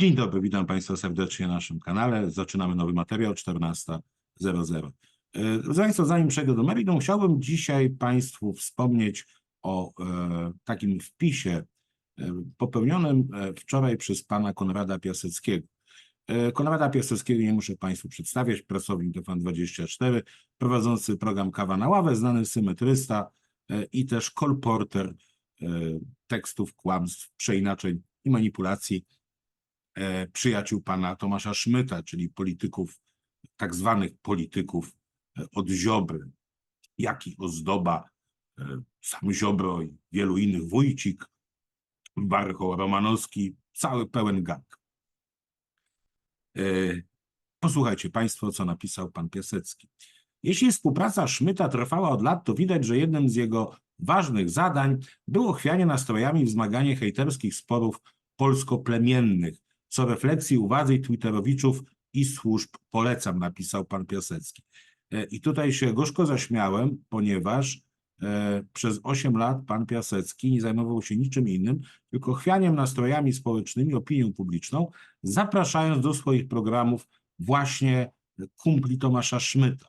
Dzień dobry, witam Państwa serdecznie na naszym kanale. Zaczynamy nowy materiał 14.00. E, Państwo, zanim przejdę do meritum, chciałbym dzisiaj Państwu wspomnieć o e, takim wpisie e, popełnionym wczoraj przez pana Konrada Piaseckiego. Konrada Piaseckiego nie muszę Państwu przedstawiać, pracownik TVN24, prowadzący program Kawa na ławę, znany symetrysta i też kolporter tekstów, kłamstw, przeinaczeń i manipulacji przyjaciół pana Tomasza Szmyta, czyli polityków, tak zwanych polityków e, od Ziobry, jak i Ozdoba, e, sam Ziobro i wielu innych, Wójcik, Warchoł, Romanowski, cały pełen gang. E, Posłuchajcie Państwo, co napisał pan Piasecki. Jeśli współpraca Szmyta trwała od lat, to widać, że jednym z jego ważnych zadań było chwianie nastrojami wzmaganie hejterskich sporów polsko-plemiennych, co refleksji uwadze i twitterowiczów i służb polecam, napisał pan Piasecki. E, I tutaj się gorzko zaśmiałem, ponieważ e, przez 8 lat pan Piasecki nie zajmował się niczym innym, tylko chwianiem nastrojami społecznymi, opinią publiczną, zapraszając do swoich programów właśnie kumpli Tomasza Szmyta.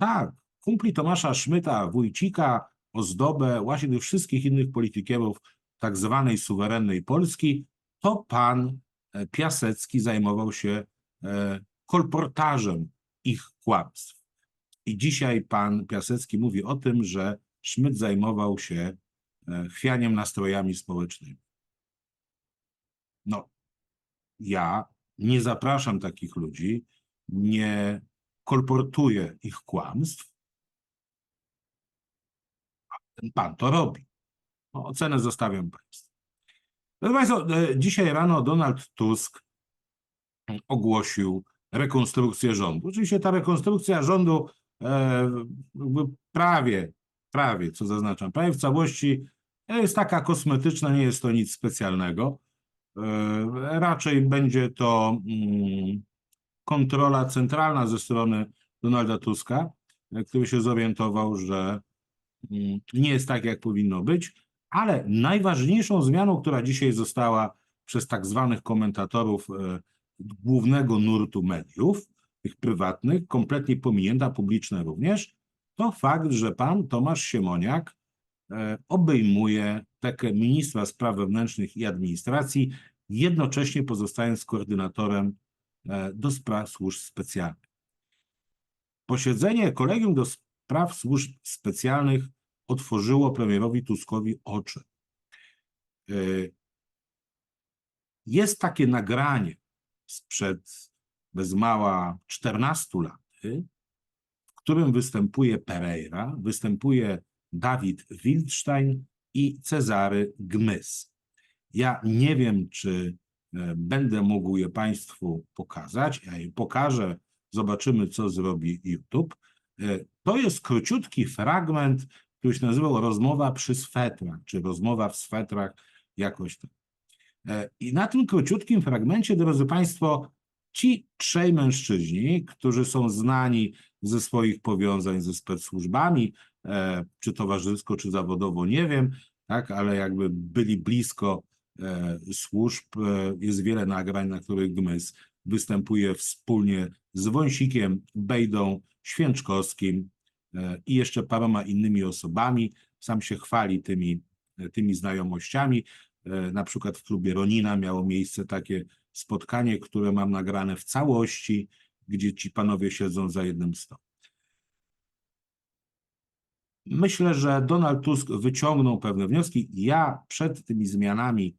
Tak, kumpli Tomasza Szmyta, Wójcika, Ozdobę, właśnie tych wszystkich innych politykierów tak zwanej suwerennej Polski, to pan e, Piasecki zajmował się e, kolportażem ich kłamstw. I dzisiaj pan Piasecki mówi o tym, że Szmyt zajmował się e, chwianiem nastrojami społecznymi. No, ja nie zapraszam takich ludzi, nie kolportuję ich kłamstw, a ten pan to robi. No, ocenę zostawiam Państwu. Proszę Państwa, e, dzisiaj rano Donald Tusk ogłosił rekonstrukcję rządu. Oczywiście ta rekonstrukcja rządu e, prawie, prawie, co zaznaczam, prawie w całości jest taka kosmetyczna, nie jest to nic specjalnego. E, raczej będzie to mm, kontrola centralna ze strony Donalda Tuska, e, który się zorientował, że mm, nie jest tak, jak powinno być, ale najważniejszą zmianą, która dzisiaj została przez tak zwanych komentatorów e, głównego nurtu mediów, tych prywatnych, kompletnie pominięta, publiczne również, to fakt, że pan Tomasz Siemoniak e, obejmuje tekę ministra spraw wewnętrznych i administracji, jednocześnie pozostając koordynatorem e, do spraw służb specjalnych. Posiedzenie Kolegium do Spraw Służb Specjalnych otworzyło premierowi Tuskowi oczy. E, Jest takie nagranie sprzed bez mała 14 lat, w którym występuje Pereira, występuje Dawid Wildstein i Cezary Gmys. Ja nie wiem, czy e, będę mógł je Państwu pokazać. Ja je pokażę, zobaczymy, co zrobi YouTube. E, To jest króciutki fragment, który się nazywał Rozmowa przy swetrach, czy Rozmowa w swetrach, jakoś tak. I na tym króciutkim fragmencie, drodzy Państwo, ci trzej mężczyźni, którzy są znani ze swoich powiązań ze specsłużbami, e, czy towarzysko, czy zawodowo, nie wiem, tak, ale jakby byli blisko e, służb. Jest wiele nagrań, na których Gmys występuje wspólnie z Wąsikiem, Bejdą, Święczkowskim i jeszcze paroma innymi osobami. Sam się chwali tymi, tymi znajomościami. E, Na przykład w klubie Ronina miało miejsce takie spotkanie, które mam nagrane w całości, gdzie ci panowie siedzą za jednym stołem. Myślę, że Donald Tusk wyciągnął pewne wnioski. Ja przed tymi zmianami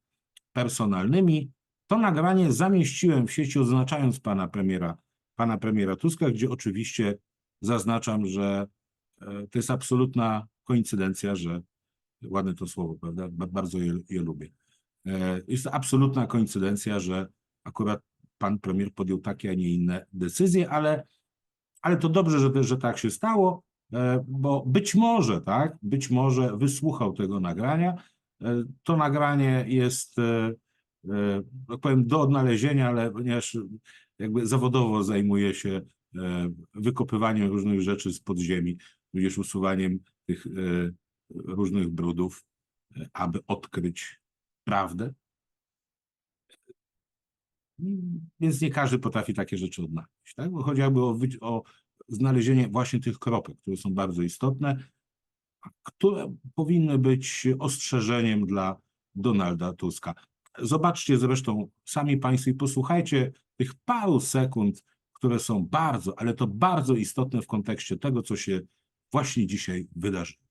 personalnymi to nagranie zamieściłem w sieci, oznaczając pana premiera, pana premiera Tuska, gdzie oczywiście zaznaczam, że e, to jest absolutna koincydencja, że ładne to słowo, prawda? Ba- Bardzo je, je lubię. E, Jest absolutna koincydencja, że akurat pan premier podjął takie, a nie inne decyzje, ale, ale to dobrze, że, że tak się stało, e, bo być może, tak, być może wysłuchał tego nagrania. E, To nagranie jest, tak powiem, do odnalezienia, ale ponieważ jakby zawodowo zajmuje się wykopywaniem różnych rzeczy z podziemi, tudzież usuwaniem tych e, różnych brudów, e, aby odkryć prawdę. Więc nie każdy potrafi takie rzeczy odnaleźć. Tak? Bo o, o znalezienie właśnie tych kropek, które są bardzo istotne, które powinny być ostrzeżeniem dla Donalda Tuska. Zobaczcie zresztą sami Państwo i posłuchajcie tych paru sekund, które są bardzo, ale to bardzo istotne w kontekście tego, co się właśnie dzisiaj wydarzyło.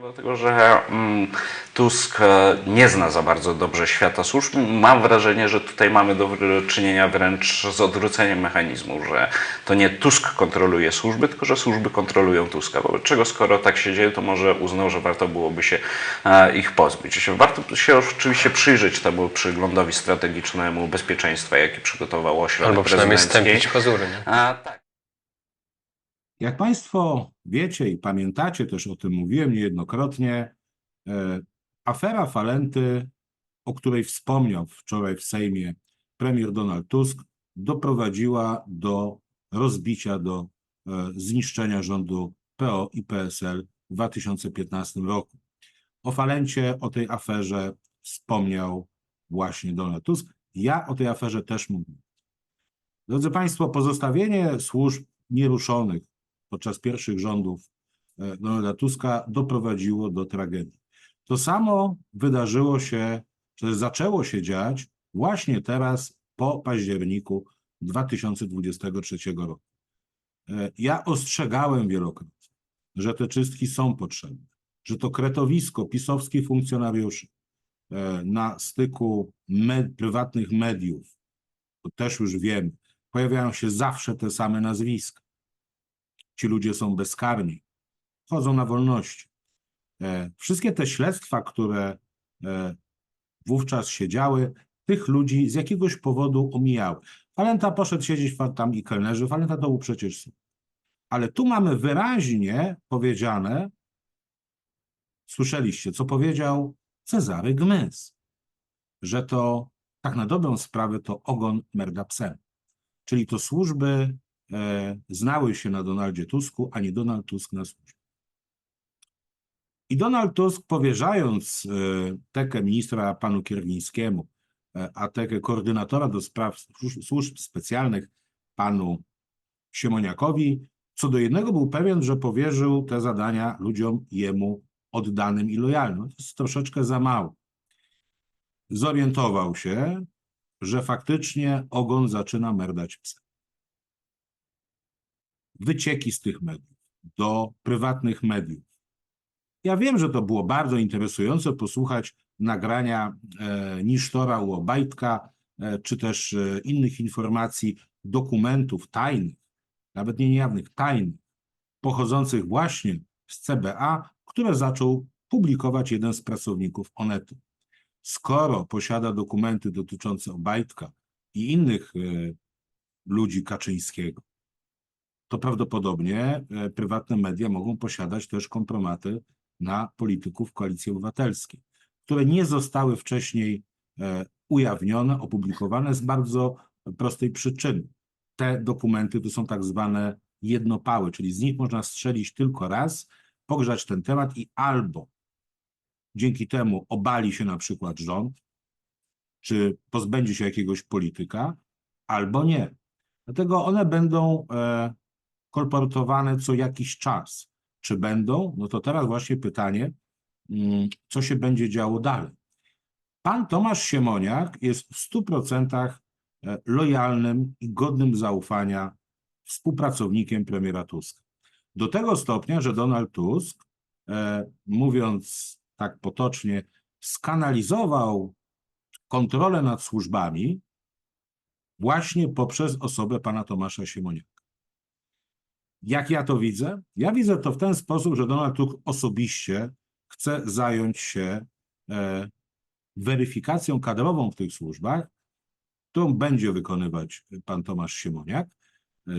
Dlatego, że mm, Tusk e, nie zna za bardzo dobrze świata służb. Mam wrażenie, że tutaj mamy do czynienia wręcz z odwróceniem mechanizmu, że to nie Tusk kontroluje służby, tylko że służby kontrolują Tuska. Wobec czego skoro tak się dzieje, to może uznał, że warto byłoby się e, ich pozbyć. Warto się oczywiście przyjrzeć temu przyglądowi strategicznemu bezpieczeństwa, jaki przygotował ośrodek Albo przynajmniej stępić pazury. Nie? A, tak. Jak Państwo wiecie i pamiętacie, też o tym mówiłem niejednokrotnie, e, afera Falenty, o której wspomniał wczoraj w Sejmie premier Donald Tusk, doprowadziła do rozbicia, do e, zniszczenia rządu PO i PSL w 2015 roku. O Falencie, o tej aferze wspomniał właśnie Donald Tusk. Ja o tej aferze też mówię. Drodzy Państwo, pozostawienie służb nieruszonych podczas pierwszych rządów e, Donalda Tuska doprowadziło do tragedii. To samo wydarzyło się, czy zaczęło się dziać właśnie teraz po październiku 2023 roku. E, Ja ostrzegałem wielokrotnie, że te czystki są potrzebne, że to kretowisko pisowskich funkcjonariuszy e, na styku me prywatnych mediów, to też już wiemy, pojawiają się zawsze te same nazwiska. Ci ludzie są bezkarni, chodzą na wolności. E, Wszystkie te śledztwa, które e, wówczas się działy, tych ludzi z jakiegoś powodu omijały. Falenta poszedł siedzieć tam i kelnerzy, Falenta to był przecież sąd. Ale tu mamy wyraźnie powiedziane, słyszeliście, co powiedział Cezary Gmys, że to tak na dobrą sprawę to ogon merda psem. Czyli to służby znały się na Donaldzie Tusku, a nie Donald Tusk na służbie. I Donald Tusk powierzając e, tekę ministra panu Kierwińskiemu, e, a tekę koordynatora do spraw służ- służb specjalnych panu Siemoniakowi, co do jednego był pewien, że powierzył te zadania ludziom jemu oddanym i lojalnym. To jest troszeczkę za mało. Zorientował się, że faktycznie ogon zaczyna merdać psem. Wycieki z tych mediów do prywatnych mediów. Ja wiem, że to było bardzo interesujące posłuchać nagrania e, Nisztora u Obajtka, e, czy też e, innych informacji, dokumentów tajnych, nawet nie niejawnych, tajnych, pochodzących właśnie z CBA, które zaczął publikować jeden z pracowników Onetu. Skoro posiada dokumenty dotyczące Obajtka i innych e, ludzi Kaczyńskiego, to prawdopodobnie e, prywatne media mogą posiadać też kompromaty na polityków Koalicji Obywatelskiej, które nie zostały wcześniej e, ujawnione, opublikowane z bardzo prostej przyczyny. Te dokumenty to są tak zwane jednopały, czyli z nich można strzelić tylko raz, pogrzać ten temat i albo dzięki temu obali się na przykład rząd, czy pozbędzie się jakiegoś polityka, albo nie. Dlatego one będą e, kolportowane co jakiś czas. Czy będą? No to teraz właśnie pytanie, mm, co się będzie działo dalej. Pan Tomasz Siemoniak jest w 100% e, lojalnym i godnym zaufania współpracownikiem premiera Tuska. Do tego stopnia, że Donald Tusk, e, mówiąc tak potocznie, skanalizował kontrolę nad służbami właśnie poprzez osobę pana Tomasza Siemoniaka. Jak ja to widzę? Ja widzę to w ten sposób, że Donald Tusk osobiście chce zająć się e, weryfikacją kadrową w tych służbach, którą będzie wykonywać pan Tomasz Siemoniak. E,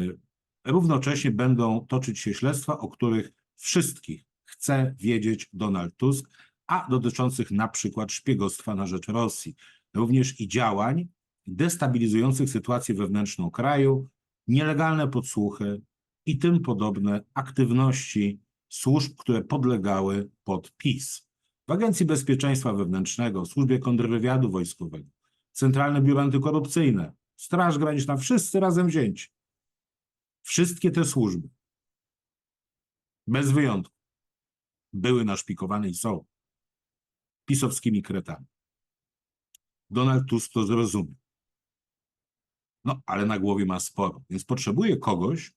równocześnie będą toczyć się śledztwa, o których wszystkich chce wiedzieć Donald Tusk, a dotyczących na przykład szpiegostwa na rzecz Rosji, również i działań destabilizujących sytuację wewnętrzną kraju, nielegalne podsłuchy i tym podobne aktywności służb, które podlegały pod PiS. W Agencji Bezpieczeństwa Wewnętrznego, Służbie Kontrwywiadu Wojskowego, Centralne Biuro Antykorupcyjne, Straż Graniczna, wszyscy razem wzięci. Wszystkie te służby, bez wyjątku, były naszpikowane i są pisowskimi kretami. Donald Tusk to zrozumie. No, ale na głowie ma sporo, więc potrzebuje kogoś,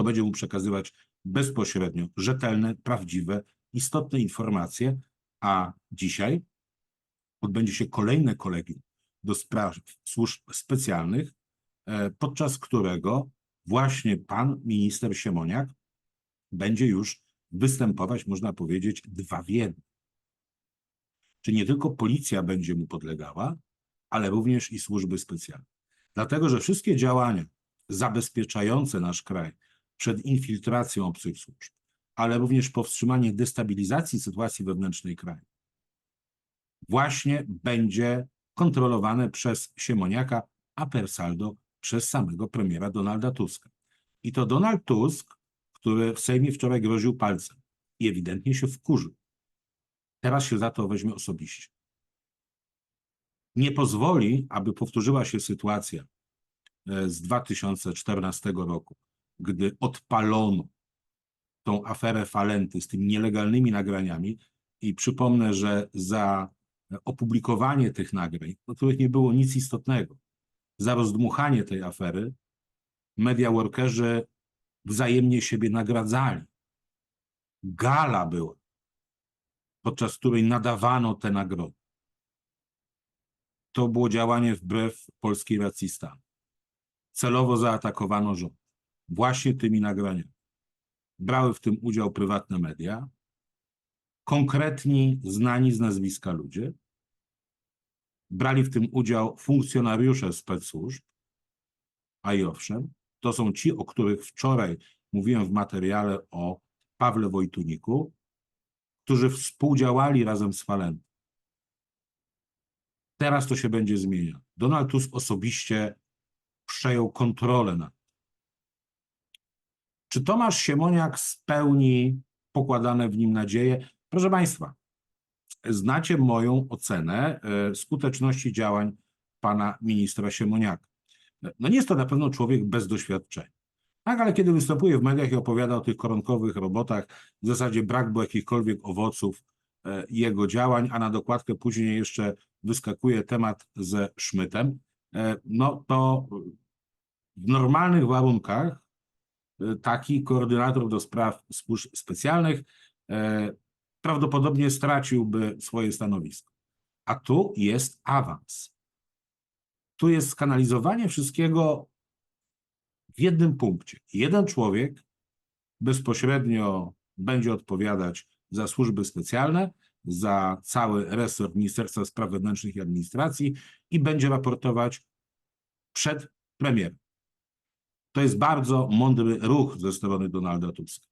kto będzie mu przekazywać bezpośrednio rzetelne, prawdziwe, istotne informacje, a dzisiaj odbędzie się kolejne kolegium do spraw służb specjalnych, e, podczas którego właśnie pan minister Siemoniak będzie już występować, można powiedzieć, dwa w jednym. Czy nie tylko policja będzie mu podlegała, ale również i służby specjalne. Dlatego, że wszystkie działania zabezpieczające nasz kraj przed infiltracją obcych służb, ale również powstrzymanie destabilizacji sytuacji wewnętrznej kraju, właśnie będzie kontrolowane przez Siemoniaka, a per saldo przez samego premiera Donalda Tuska. I to Donald Tusk, który w Sejmie wczoraj groził palcem i ewidentnie się wkurzył. Teraz się za to weźmie osobiście. Nie pozwoli, aby powtórzyła się sytuacja e, z 2014 roku, gdy odpalono tą aferę Falenty z tymi nielegalnymi nagraniami i przypomnę, że za opublikowanie tych nagrań, do których nie było nic istotnego, za rozdmuchanie tej afery, media workerzy wzajemnie siebie nagradzali. Gala była, podczas której nadawano te nagrody. To było działanie wbrew polskiej racji stanu. Celowo zaatakowano rząd właśnie tymi nagraniami. Brały w tym udział prywatne media, konkretni, znani z nazwiska ludzie. Brali w tym udział funkcjonariusze specsłużb, a i owszem, to są ci, o których wczoraj mówiłem w materiale o Pawle Wojtuniku, którzy współdziałali razem z Falentem. Teraz to się będzie zmieniać. Donald Tusk osobiście przejął kontrolę nad. Czy Tomasz Siemoniak spełni pokładane w nim nadzieje? Proszę Państwa, znacie moją ocenę e, skuteczności działań pana ministra Siemoniaka. No nie jest to na pewno człowiek bez doświadczenia. Tak, ale kiedy występuje w mediach i opowiada o tych koronkowych robotach, w zasadzie brak było jakichkolwiek owoców e, jego działań, a na dokładkę później jeszcze wyskakuje temat ze Szmytem, e, no to w normalnych warunkach taki koordynator do spraw służb specjalnych e, prawdopodobnie straciłby swoje stanowisko. A tu jest awans. Tu jest skanalizowanie wszystkiego w jednym punkcie. Jeden człowiek bezpośrednio będzie odpowiadać za służby specjalne, za cały resort Ministerstwa Spraw Wewnętrznych i Administracji i będzie raportować przed premierem. To jest bardzo mądry ruch ze strony Donalda Tuska.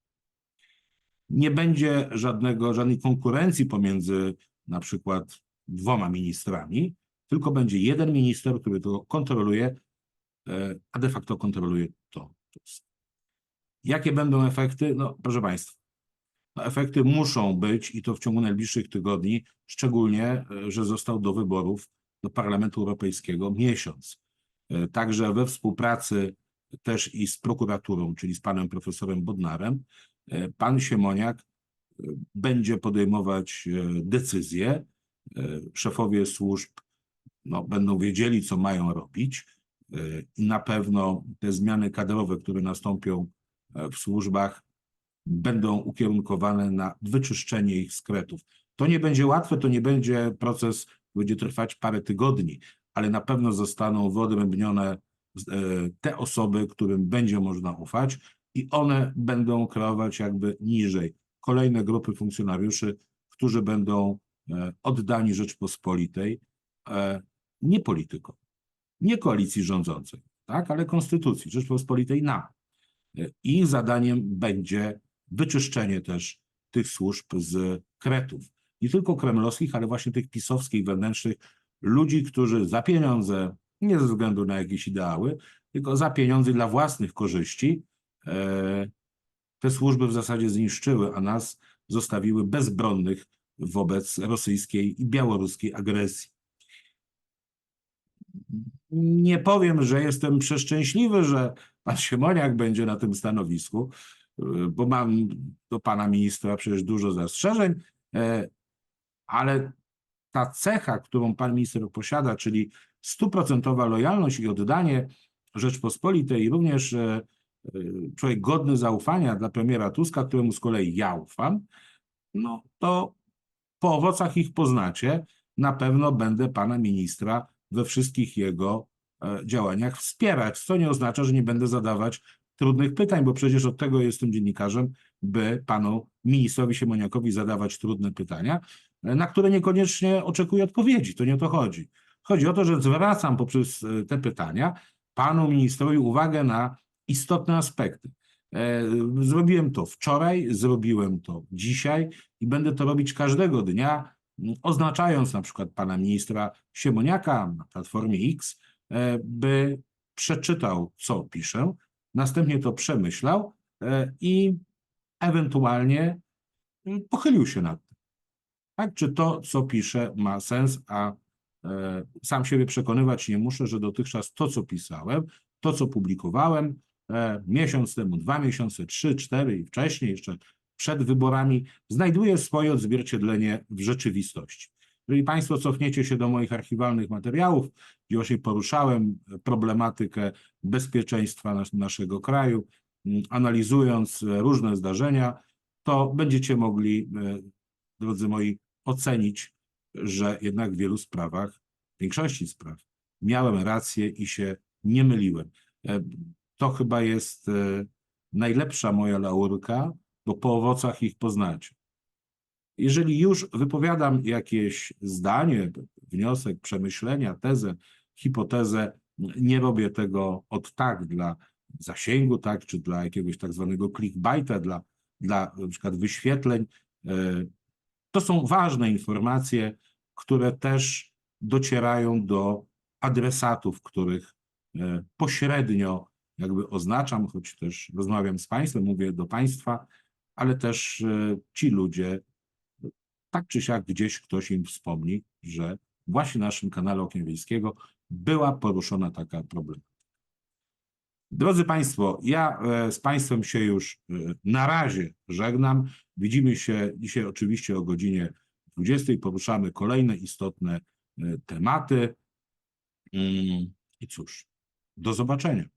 Nie będzie żadnego, żadnej konkurencji pomiędzy na przykład dwoma ministrami, tylko będzie jeden minister, który to kontroluje, e, a de facto kontroluje to Tusk. Jakie będą efekty? No, proszę Państwa, no, efekty muszą być i to w ciągu najbliższych tygodni, szczególnie, e, że został do wyborów do Parlamentu Europejskiego miesiąc. E, Także we współpracy też i z prokuraturą, czyli z panem profesorem Bodnarem, e, pan Siemoniak e, będzie podejmować e, decyzje. Szefowie służb no, będą wiedzieli, co mają robić i na pewno te zmiany kadrowe, które nastąpią w służbach, będą ukierunkowane na wyczyszczenie ich skretów. To nie będzie łatwe, to nie będzie proces, będzie trwać parę tygodni, ale na pewno zostaną wyodrębnione te osoby, którym będzie można ufać i one będą kreować jakby niżej kolejne grupy funkcjonariuszy, którzy będą e, oddani Rzeczpospolitej, e, nie politykom, nie koalicji rządzącej, tak, ale konstytucji Rzeczpospolitej nam. E, Ich zadaniem będzie wyczyszczenie też tych służb z kretów. Nie tylko kremlowskich, ale właśnie tych pisowskich, wewnętrznych, ludzi, którzy za pieniądze, nie ze względu na jakieś ideały, tylko za pieniądze dla własnych korzyści, e, te służby w zasadzie zniszczyły, a nas zostawiły bezbronnych wobec rosyjskiej i białoruskiej agresji. Nie powiem, że jestem przeszczęśliwy, że pan Siemoniak będzie na tym stanowisku, y, bo mam do pana ministra przecież dużo zastrzeżeń, e, ale ta cecha, którą pan minister posiada, czyli stuprocentowa lojalność i oddanie Rzeczpospolitej, również e, e, człowiek godny zaufania dla premiera Tuska, któremu z kolei ja ufam, no to po owocach ich poznacie. Na pewno będę pana ministra we wszystkich jego e, działaniach wspierać, co nie oznacza, że nie będę zadawać trudnych pytań, bo przecież od tego jestem dziennikarzem, by panu ministrowi Siemoniakowi zadawać trudne pytania, na które niekoniecznie oczekuję odpowiedzi. To nie o to chodzi. Chodzi o to, że zwracam poprzez e, te pytania panu ministrowi uwagę na istotne aspekty. E, Zrobiłem to wczoraj, zrobiłem to dzisiaj i będę to robić każdego dnia, oznaczając na przykład pana ministra Siemoniaka na Platformie X, e, by przeczytał, co piszę, następnie to przemyślał i ewentualnie pochylił się nad tym. Tak? Czy to, co piszę, ma sens, a sam siebie przekonywać nie muszę, że dotychczas to, co pisałem, to, co publikowałem, e, miesiąc temu, dwa miesiące, trzy, cztery i wcześniej, jeszcze przed wyborami, znajduje swoje odzwierciedlenie w rzeczywistości. Jeżeli Państwo cofniecie się do moich archiwalnych materiałów, gdzie właśnie poruszałem problematykę bezpieczeństwa nas, naszego kraju, analizując e, różne zdarzenia, to będziecie mogli, e, drodzy moi, ocenić, że jednak w wielu sprawach, w większości spraw, miałem rację i się nie myliłem. E, To chyba jest e, najlepsza moja laurka, bo po owocach ich poznacie. Jeżeli już wypowiadam jakieś zdanie, wniosek, przemyślenia, tezę, hipotezę, nie robię tego od tak dla zasięgu, tak, czy dla jakiegoś tak zwanego clickbaita, dla, dla na przykład wyświetleń. E, To są ważne informacje, które też docierają do adresatów, których e, pośrednio jakby oznaczam, choć też rozmawiam z Państwem, mówię do Państwa, ale też e, ci ludzie, tak czy siak gdzieś ktoś im wspomni, że właśnie na naszym kanale Okien Wiejskiego była poruszona taka problematyka. Drodzy Państwo, ja e, z Państwem się już na razie żegnam. Widzimy się dzisiaj oczywiście o godzinie 20. Poruszamy kolejne istotne e, tematy. Mm, I cóż, do zobaczenia.